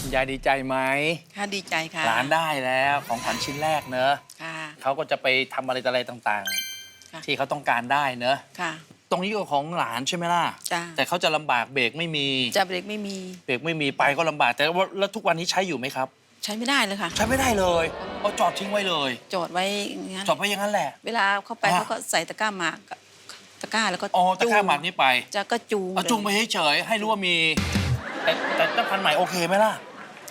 คุณยายดีใจไหมค่ะดีใจค่ะหลานได้แล้วของขวัญชิ้นแรกเนอะค่ะ เขาก็จะไปทำอะไรต่ออะไรต่างค่ะ ๆ ที่เขาต้องการได้เนอะค่ะ ตรงนี้ก็ของหลานใช่ไหมล่ะ จ้าแต่เขาจะลำบากเบรกไม่มีจะเบรกไม่มีเบรกไม่มีไปก็ลำบากแต่ว่าแล้วทุกวันนี้ใช้อยู่ไหมครับ ใช้ไม่ได้เลยค่ะ ใช้ไม่ได้เลยเอาจอดทิ้งไว้เลยจอดไว้อย่างนั้นจอดไว้อย่างนั้นแหละ เวลาเข้าไปอะ เขาก็ใส่ตะกร้าหมากกับตะกร้าแล้วก็อ๋อตะกร้าจูงหมากนี้ไปจะก็จูงเอาจูงไปเลยเฉยๆให้รู้ว่ามี แต่แต่เจ้าพันธุ์ใหม่โอเคไหมล่ะ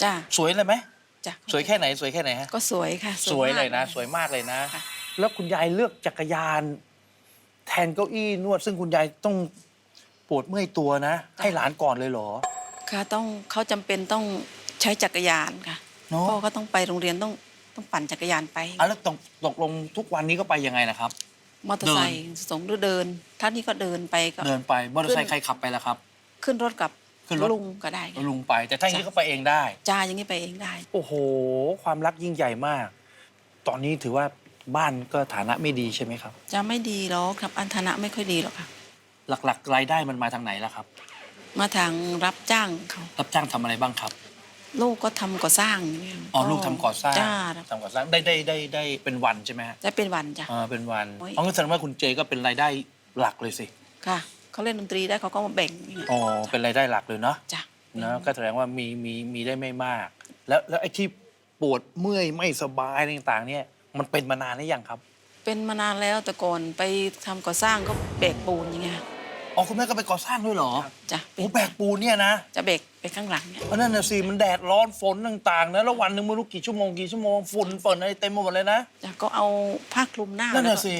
จ้าสวยเลยไหมจ้าสวยแค่ไหนสวยแค่ไหนฮะก็สวยค่ะสวยเลยนะมากสวยมากเลยนะ ค่ะ แล้วคุณยายเลือกจักรยาน แทนเก้าอี้นวด ซึ่งคุณยายต้องปวดเมื่อยตัวนะ ให้หลานก่อนเลยเหรอ ค่ะต้องเขาจำเป็นต้องใช้จักรยานค่ะเนาะพ่อก็ต้องไปโรงเรียนต้องต้องปั่นจักรยานไปอะแล้วตกตกลงทุกวันนี้ก็ไปยังไงล่ะครับ มอเตอร์ไซค์ส่งหรือเดินถ้านี่ก็เดินไปก็ เดินไปมอเตอร์ไซค์ขึ้ใครนขับไปล่ะครับ ขึ้นรถกับ ขึ้นรถลุงก็ได้ค่ะลุงไป แต่ถ้าอย่างนี้จ้ะก็ไปเองได้ จ้าอย่างนี้ไปเองได้ โอ้โห ความรักยิ่งใหญ่มาก ตอนนี้ถือว่าบ้านก็ฐานะไม่ดีใช่ไหมครับ จะไม่ดีหรอกครับอันธนะไม่ค่อยดีหรอกค่ะ หลักๆรายได้มันมาทางไหนล่ะครับ มาทางรับจ้างเขารับจ้างทำอะไรบ้างครับ ลูกก็ทำก่อสร้างอย่างเงี้ยอ๋อลูกทำก่อสร้างจ้าทำก่อสร้างได้ได้ได้ได้เป็นวันใช่ไหมฮะจะเป็นวันจ้ะ อ่าเป็นวันโอ้ยเพราะงั้นแสดงว่าคุณเจก็เป็นรายได้หลักเลยสิ ค่ะ เขาเล่นดนตรีได้เขาก็มาแบ่งอย่างเงี้ยอ๋อเป็นรายได้หลักเลยเนาะจ้ะนะก็แสดงว่ามีมีมีได้ไม่มาก แล้วแล้วไอ้ที่ปวดเมื่อยไม่สบายอะไรต่างๆ เนี่ย มันเป็นมานานหรือยังครับ เป็นมานานแล้วแต่ก่อนไปทำก่อสร้างก็แบกปูนอย่างเงี้ยอ๋อคุณแม่ก็ไปก่อสร้างด้วยเหรอจ้ะโอ้แบกปูนเนี่ยนะจะแบกไปข้างหลังเนี่ยเพราะนั่นน่ะสิมันแดดร้อนฝนต่างๆนะแล้ววันหนึ่งไม่รู้กี่ชั่วโมงกี่ชั่วโมงฝุ่นฝนอะไรเต็มไปหมดเลยนะจ้ะก็เอาผ้าคลุมหน้านั่นแล้วน่ะก็สิ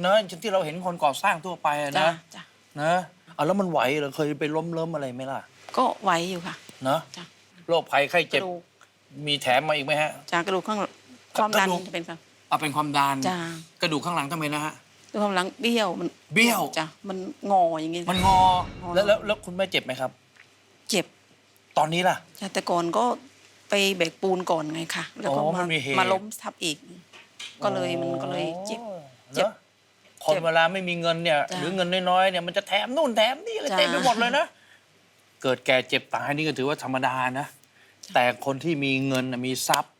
เนอะที่เราเห็นคนก่อสร้างทั่วไปอะจ้ะนะ จ้ะ นะเอาแล้วมันไหวเหรอเคยไปล้มเล้มอะไรไหมล่ะก็ไหวอยู่ค่ะ เนอะจ้ะโรคภัยไข้กเจ็บระดูกมีแถมมาอีกไหมฮะ จากกระดูกข้างความดันกระดูก จะเป็นครับเอาเป็นความดันจ้ะกระดูกข้างหลังทำไมนะฮะ ดูความหลังเบี้ยวมันเบี้ยว จ้ะมันงออย่างเงี้ยมันงอ แล้วแล้วแล้วคุณแม่เจ็บไหมครับ เจ็บตอนนี้ล่ะ จ้ะแต่ก่อนก็ไปแบกปูนก่อนไงค่ะ แล้วก็อ๋อมัมานมีเหตุ มาล้มทับอีก ก็เลยมันก็เลยเจ็บเจ็เจ็บบ คนเวลาไม่มีเงินเนี่ยจ้ะหรือเงินน้อยๆเนี่ยมันจะแถมนู่นแถมนี่อะไรจ้ะเต็มไปหมดเลยนะ เกิดแก่เจ็บตายนี่ก็ถือว่าธรรมดานะ แต่คนที่มีเงินน่ะมีทรัพย์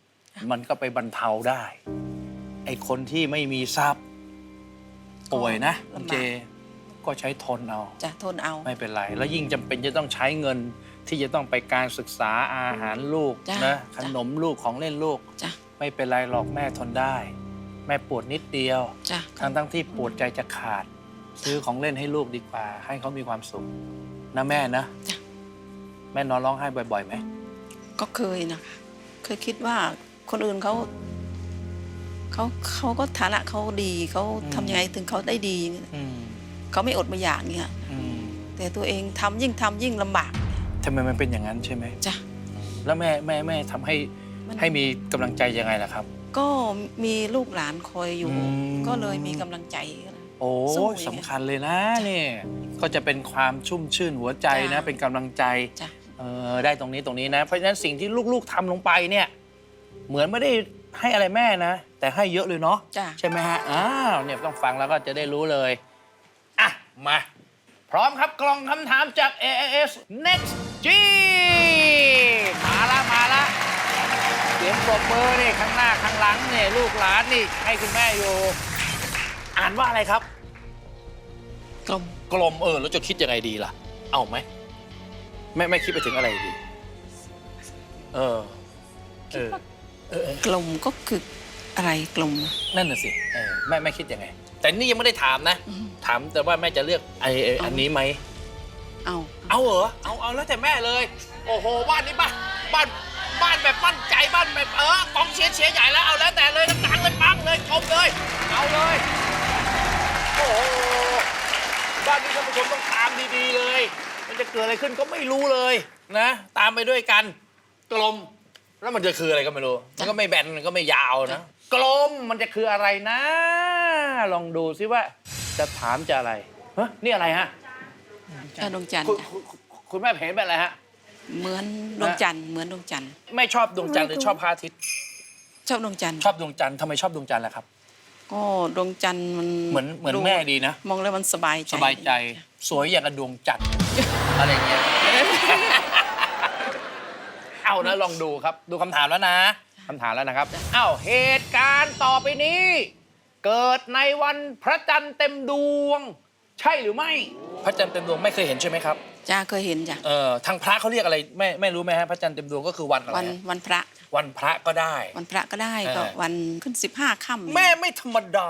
มันก็ไปบรรเทาได้ ไอ้คนที่ไม่มีทรัพย์ ป่วยนะคุณลำบากเจก็ใช้ทนเอาจะทนเอาไม่เป็นไร แล้วยิ่งจำเป็นจะต้องใช้เงินที่จะต้องไปการศึกษาอาหารลูกจ้ะนะจ้ะขนมลูกของเล่นลูกจ้ะไม่เป็นไรหรอกแม่ทนได้ แม่ปวดนิดเดียวจ้ะทั้งทั้งที่ปวดใจจะขาด ซื้อของเล่นให้ลูกดีกว่า ให้เขามีความสุขนะแม่นะจ้ะ แม่นอนร้องไห้บ่อยๆไหมก็เคยนะคะเคยคิดว่าคนอื่นเขาเขาเขาก็ฐานะเขาดีเขาทำยังไงถึงเขาได้ดีอืมเขาไม่อดไม่อยากเนี่ยอืมแต่ตัวเองทำยิ่งทำยิ่งลำบากทำไมมันเป็นอย่างนั้นใช่ไหม จ้ะ แล้วแม่แม่แม่ทำให้มัน ให้มีกำลังใจยังไงล่ะครับ ก็มีลูกหลานคอยอยู่ อืม ก็เลยมีกำลังใจ โอ้สู้ยอย่างเงี้ยสำคัญเลยนะเนี่ยก็จะเป็นความชุ่มชื่นหัวใจนะ จ้ะ เป็นกำลังใจจ้ะเออได้ตรงนี้ตรงนี้นะ เพราะฉะนั้นสิ่งที่ลูกๆทำลงไปเนี่ย เหมือนไม่ได้ให้อะไรแม่นะ แต่ให้เยอะเลยเนาะ จ้ะ ใช่ไหมฮะ อ้าว เนี่ยต้องฟังแล้วก็จะได้รู้เลย อะ มา พร้อมครับกล่องคำถามจาก AIS Next G สียงปรบมือนี่ข้างหน้าข้างหลังเนี่ยลูกหลานนี่ให้คุณแม่อยู่ อ่านว่าอะไรครับ กลมกลมเออแล้วจะคิดยังไงดีล่ะ เอาไหมแม่แม่คิดไปถึงอะไรดี เออเออเออเออกลมก็คืออะไรกลมนั่นน่ะสิเออแม่แม่คิดยังไง แต่นี่ยังไม่ได้ถามนะ อืมถามแต่ว่าแม่จะเลือกไอ้ไอ้อันนี้ไหม เอาเอาเหรอ เอาเอาแล้วแต่แม่เลย โอ้โห บ้านนี้บ้านบ้าน บ้านแบบมั่นใจบ้านแบบเออกองเชียร์เชียร์ใหญ่แล้วเอาแล้วแต่เลยดังๆเลยปังเลยชมเลย เอาเลย โอ้โหบ้านนี้ท่านผู้ชมต้องตามดีๆเลย มันจะเกิดอะไรขึ้นก็ไม่รู้เลยนะ ตามไปด้วยกัน กลม แล้วมันจะคืออะไรก็ไม่รู้ มันก็ไม่แบนมันก็ไม่ยาวนะ กลมมันจะคืออะไรนะ ลองดูซิว่า จะถามจะอะไรฮะนี่อะไรฮะเออดวงจันทร์คุณจ้ะคุณคุณแม่เห็นเป็นอะไรฮะ เหมือนดวงจันทร์เหมือนดวงจันทร์ไม่ชอบดวงจันทร์หรือชอบพระอาทิตย์ ชอบดวงจันทร์ชอบดวงจันทร์ทำไมชอบดวงจันทร์ล่ะครับ ก็ดวงจันทร์มันเหมือนเหมือนดูแม่ดีนะ มองแล้วมันสบายใจสบายใจ สวยอย่างกับดวงจันทร์อะไรเงี้ย เอานะลองดูครับ ดูคำถามแล้วนะคำถามแล้วนะครับอ้าวเหตุการณ์ต่อไปนี้ เกิดในวันพระจันทร์เต็มดวง ใช่หรือไม่ พระจันทร์เต็มดวงไม่เคยเห็นใช่ไหมครับ จ้าเคยเห็นจ้ะเออทางพระเขาเรียกอะไรไม่ไม่รู้ไหมฮะพระจันทร์เต็มดวงก็คือวันอะไรวันฮะวันพระ วันพระก็ได้ วันพระก็ได้เออก็วันขึ้นสิบห้าค่ำแม่ไม่ธรรมดา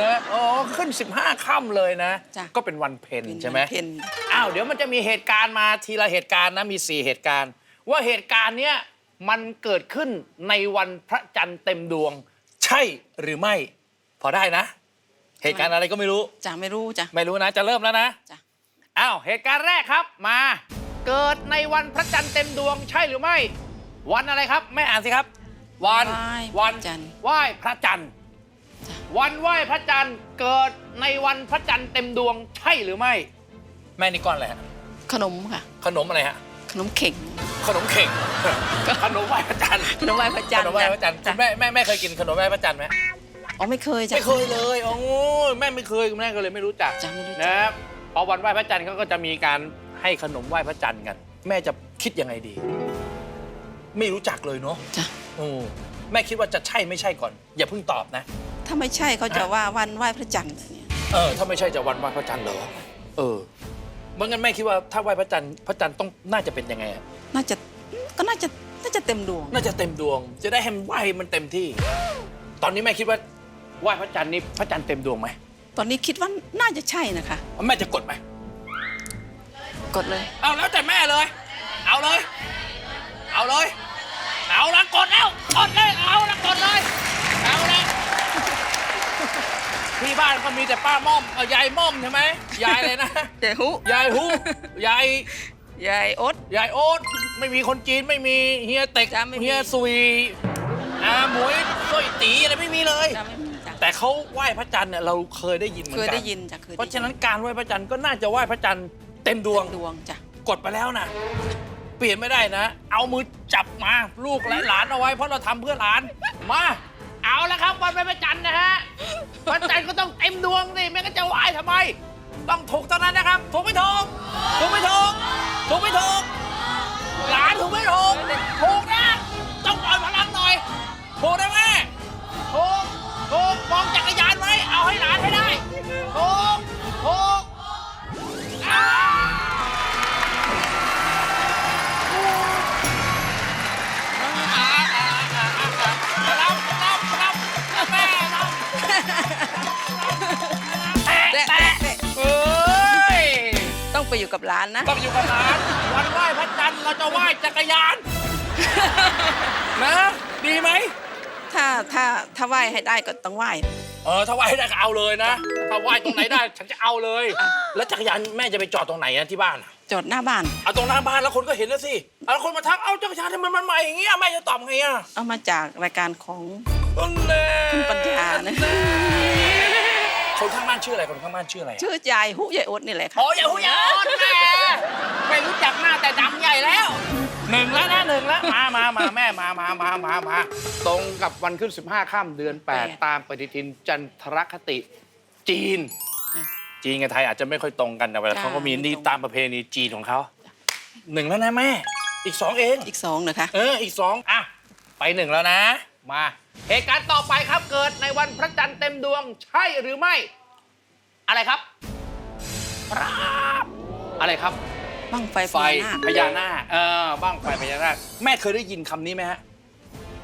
นะอ๋อขึ้น 15ค่ำเลยนะ จ้ะก็เป็นวันเพ็ญเป็นใช่ไหมวันเพ็ญอ้าวเดี๋ยวมันจะมีเหตุการณ์มาทีละเหตุการณ์นะมี 4 เหตุการณ์ ว่าเหตุการณ์เนี้ยมันเกิดขึ้นในวันพระจันทร์เต็มดวง ใช่หรือไม่ พอได้นะ เหตุการณ์อะไรก็ไม่รู้ จ้ะไม่รู้จ้ะ ไม่รู้นะจะเริ่มแล้วนะจ้ะ อ้าวเหตุการณ์แรกครับมา เกิดในวันพระจันทร์เต็มดวงใช่หรือไม่ วันอะไรครับแม่อ่านสิครับ วันไหว้วันจันทร์ ไหว้พระจันทร์จ้ะวันไหว้พระจันทร์เกิดในวันพระจันทร์เต็มดวงใช่หรือไม่ แม่นี่ก้อนอะไรฮะขนมค่ะ ขนมอะไรฮะขนมเข่ง ขนมเข่ง ขนมไหว้พระจันทร์ขนมไหว้พระจันทขร์นมไหว้พระจันทร์จ้ะ แม่แม่แม่เคยกินขนมไหว้พระจันทร์ไหม อ๋อไม่เคยจ้ะ ไม่เคยเลยโอ้ยแม่ไม่เคยแม่ก็เลยไม่รู้จักจ้ะไม่รู้จัก นะครับพอวันไหว้พระจันทร์เขาก็จะมีการให้ขนมไหว้พระจันทร์กัน แม่จะคิดยังไงดี ไม่รู้จักเลยเนาะจ้ะโอ้แม่คิดว่าจะใช่ไม่ใช่ก่อน อย่าเพิ่งตอบนะ ถ้าไม่ใช่เขาจะว่าวันไหว้พระจันทร์เนี่ยเออถ้าไม่ใช่จะวันไหว้พระจันทร์เหรอเออเมื่องั้นแม่คิดว่าถ้าไหว้พระจันทร์พระจันทร์ต้องน่าจะเป็นยังไงอะน่าจะก็น่าจะน่าจะเต็มดวงน่าจะเต็มดวง จะได้ให้มันไหว้มันเต็มที่ ตอนนี้แม่คิดว่า ไหว้พระจันทร์นี่พระจันทร์เต็มดวงไหมตอนนี้คิดว่าน่าจะใช่นะคะ แม่จะกดไหมกดเลย เอาแล้วแต่แม่เลย เอาเลย เอาเลย เอาละกดแล้วกดเลยเอาละกดเลยเอาละที่บ้านก็มีแต่ป้าม่อมเอ่อยายม่อมใช่ไหมยายเลยนะยายฮุยายฮูยายยายอดยายโอ๊ตไม่มีคนจีนไม่มีเฮียเต็กจ้ะไม่มี เฮียซุยอาหมวยส้ยตีอะไรไม่มีเลยจ้ะไม่มีจ้ะ แต่เขาไหว้พระจันทร์เนี่ยเราเคยได้ยินเหมือนเคยกัได้ยินจ้ะเคยเพราะฉะนั้นการไหว้พระจันทร์ก็น่าจะไหว้พระจันทร์เต็มดวงเต็มดวงจ้ะกดไปแล้วนะ เปลี่ยนไม่ได้นะ เอามือจับมาลูกและหลานเอาไว้ เพราะเราทำเพื่อหลาน มา เอาละครับวันพระจันทร์นะฮะพระจันทร์ก็ต้องเต็มดวงสิไม่งั้นจะไหว้ทำไม ต้องถูกเท่านั้นนะครับ ถูกไม่ถูกถูกไม่ถูกถูกไม่ถูกหลานถูกไม่ถูกถูกนะ ต้องปล่อยพลังหน่อยถูกได้ไหมถูก ถูกมองจักรยานไว้ เอาให้หลานให้ได้ถูกถูกอ้าวเราเราเราแม่เราแตะแตะเอ้ย ต้องไปอยู่กับร้านนะ ต้องอยู่กับร้านวันไหว้พระจันทร์เราจะไหว้จักรยาน นะ ดีไหม ถ้าถ้าถ้าไหว้ให้ได้ก็ต้องไหว้เออถ้าไหว้ได้ก็เอาเลยนะถ้าไหว้ตรงไหนได้ฉันจะเอาเลย แล้วจักรยานแม่จะไปจอดตรงไหนอะที่บ้านอะจอดหน้าบ้าน เอาตรงหน้าบ้านแล้วคนก็เห็นแล้วสิเอาแล้วคนมาทักเอาจักรยานทำไมมันใหม่อย่างเงี้ยแม่จะตอบไงอะเอามาจากรายการของแน่คุณปัญญานะ คนข้างบ้านชื่ออะไรคนข้างบ้านชื่ออะไรอะชื่อยายฮุยายอดนี่แหละค่ะโอ้ยอย่าหูยาอ่อนแม่ไม่รู้จักหน้าแต่ดำใหญ่แล้วหนึ่งแล้วนะหนึ่งแล้วมามามาแม่มามามามามาตรงกับวันขึ้น 15ค่ำเดือน 8 ตามปฏิทินจันทรคติจีน จีนกับไทยอาจจะไม่ค่อยตรงกันแต่ว่าเขาก็มีนี่ตามประเพณีจีนของเขาหนึ่งแล้วนะแม่ อีกสองเอง อีกสองนะคะ เออ อีกสองอะ ไปหนึ่งแล้วนะ มา เหตุการณ์ต่อไปครับเกิดในวันพระจันทร์เต็มดวงใช่หรือไม่ อะไรครับครับอะไรครับบ้างไฟไฟพญานาคพญานาคเออบ้างไฟพญานาคแม่เคยได้ยินคำนี้ไหมฮะ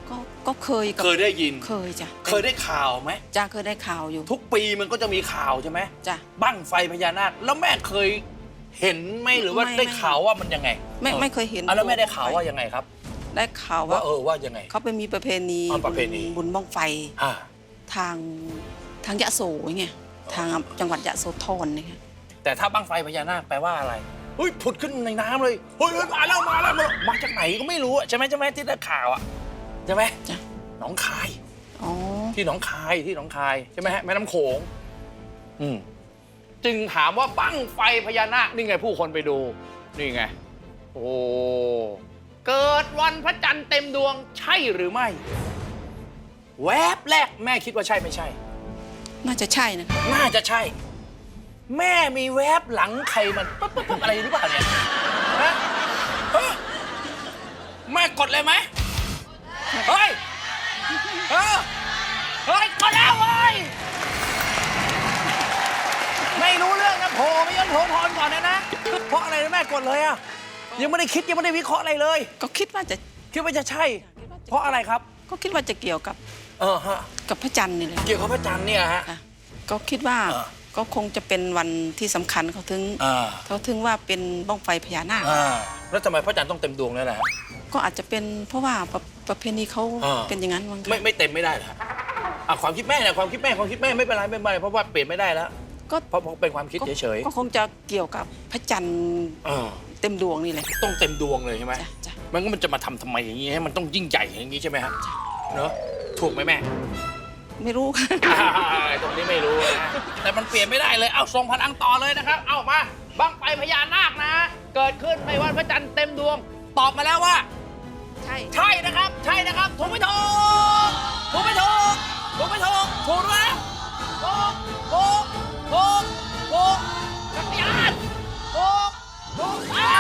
ก็ก็เคยกับเคยได้ยิน เคยจ้ะเคยได้ข่าวไหม จ้าเคยได้ข่าวอยู่ทุกปีมันก็จะมีข่าวใช่ไหมจ้ะบ้างไฟพญานาคแล้วแม่เคยเห็นไหมหรือว่าไม่ได้ไม่ ข่าวว่ามันยังไงไม่ออไม่เคยเห็นอะแล้วแม่ได้ข่าวว่ายังไงครับ ได้ข่าวว่าว่าเออว่ายังไง เขาไปมีประเพณีอ๋อประเพณีบุญบ้องไฟอ่า ทางทางยะโสไงทางจังหวัดยะโสธรเนี่ยค่ะแต่ถ้าบ้างไฟพญานาคแปลว่าอะไรเฮ้ยผุดขึ้นในน้ำเลยเฮ้ยเฮ้ยมาแล้วมาแล้วมามาจากไหนก็ไม่รู้อะใช่ไหมใช่ไหมที่ได้ข่าวอะใช่ไหมจ้ะหนองคายอ๋อที่หนองคายที่หนองคายใช่ไหมฮะแม่น้ำโขงอืมจึงถามว่าบั้งไฟพญานาคนี่ไงผู้คนไปดู นี่ไง โอ้ เกิดวันพระจันทร์เต็มดวงใช่หรือไม่ แวบแรกแม่คิดว่าใช่ไม่ใช่ น่าจะใช่นะคะน่าจะใช่ แม่มีแวบหลังใครมันปั๊บปั๊บปั๊บอะไรหรือเปล่าเนี่ยฮะฮะม่กดเลยไหมเฮ้ยเออเฮ้ยกดแล้วเว้ยไม่รู้เรื่องนะโผล่ไม่ยอมโผล่พรก่อนนะนะเพราะอะไรนะแม่กดเลยอะ ยังไม่ได้คิดยังไม่ได้วิเคราะห์อะไรเลย ก็คิดว่าจะคิดว่าจะใช่ เพราะอะไรครับก็คิดว่าจะเกี่ยวกับเออฮะกับพระจันทร์นี่แหละเกี่ยวกับพระจันทร์เนี่ยฮะ ค่ะก็คิดว่าเออ ก็คงจะเป็นวันที่สำคัญเขาถึงอ่าเขาถึงว่าเป็นบ้องไฟพญานาคอ่าแล้วทำไมพระจันทร์ต้องเต็มดวงด้วยล่ะฮะ ก็อาจจะเป็นเพราะว่าประประเพณีเขาอ่าเป็นอย่างนั้นมั้งคะ ไม่ไม่เต็มไม่ได้เหรอฮะอะความคิดแม่เนี่ยความคิดแม่ความคิดแม่ไม่เป็นไรไม่เป็นไรเพราะว่าเปลี่ยนไม่ได้แล้ว ก็เพราะเพราะเป็นความคิดก็เฉยก็คงจะเกี่ยวกับพระจันทร์ๆเออเต็มดวงนี่แหละต้องเต็มดวงเลยใช่ไหม จ้ะจ้ะมันก็มันจะมาทำทำไมอย่างนี้ให้มันต้องยิ่งใหญ่อย่างนี้ใช่ไหมฮะเนอะถูกไหมแม่ไม่รู้อ่าตรงนี้ไม่รู้นะแต่มันเปลี่ยนไม่ได้เลย เอาทรงพลังต่อเลยนะครับ เอามาบังไฟพญานาคนะ เกิดขึ้นในวันพระจันทร์เต็มดวง ตอบมาแล้วว่า ใช่ ใช่นะครับ ใช่นะครับ ถูกไม่ถูก ถูกไม่ถูก ถูกไม่ถูก ถูกไหมถู จักรยานถูกถูกอ่า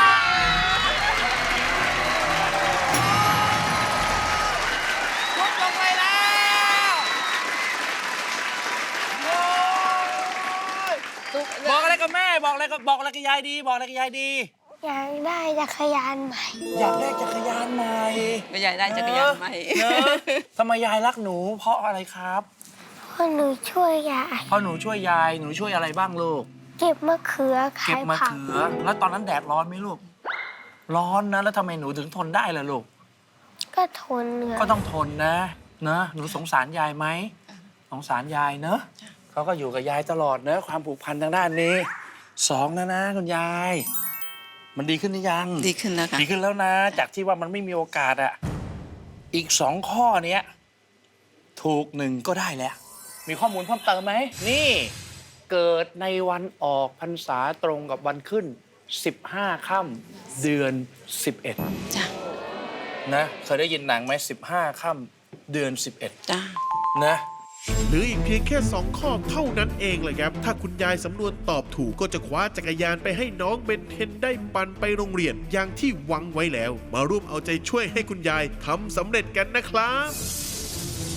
ถูกลงไปแล้วโอ้ยบอกอะไรกับแม่บอกอะไรกับบอกอะไรกับยายดี บอกอะไรกับยายดี อยากได้จักรยานใหม่ อยากได้จักรยานใหม่ไม่ใหญ่ได้จักรยานไหมเนอะทำไมยายรักหนูเพราะอะไรครับ เพราะหนูช่วยยาย เพราะหนูช่วยยายหนูช่วยอะไรบ้างลูก เก็บมะเขือเก็ขาบยมะผัก เขือ แล้วตอนนั้นแดดร้อนไหมลูก ร้อนนะ แล้วทำไมหนูถึงทนได้ล่ะลูก ก็ทนเหนื่อยก็ต้องทนนะเนอะหนูสงสารยายไหมสงสารยายเนอะเขาก็อยู่กับยายตลอดเนอะความผูกพันทางด้านนี้สองนะนะคุณยาย มันดีขึ้นหรือยังดีขึ้นแล้วค่ะ ดีขึ้นแล้วนะ จากที่ว่ามันไม่มีโอกาสอะอีกสองข้อเนี้ย ถูกหนึ่งก็ได้แล้ว มีข้อมูลเพิ่มเติมไหมนี่ เกิดในวันออกพรรษาตรงกับวันขึ้น 15ค่ำเดือน 11จ้ะนะ เคยได้ยินหนังไหม15ค่ำเดือน 11 จ้ะนะ เหลืออีกเพียงแค่ 2 ข้อเท่านั้นเองเลยครับ ถ้าคุณยายสำนวนตอบถูกก็จะคว้าจักรยานไปให้น้องเบนเทนได้ปั่นไปโรงเรียนอย่างที่หวังไว้แล้ว มาร่วมเอาใจช่วยให้คุณยายทำสำเร็จกันนะครับ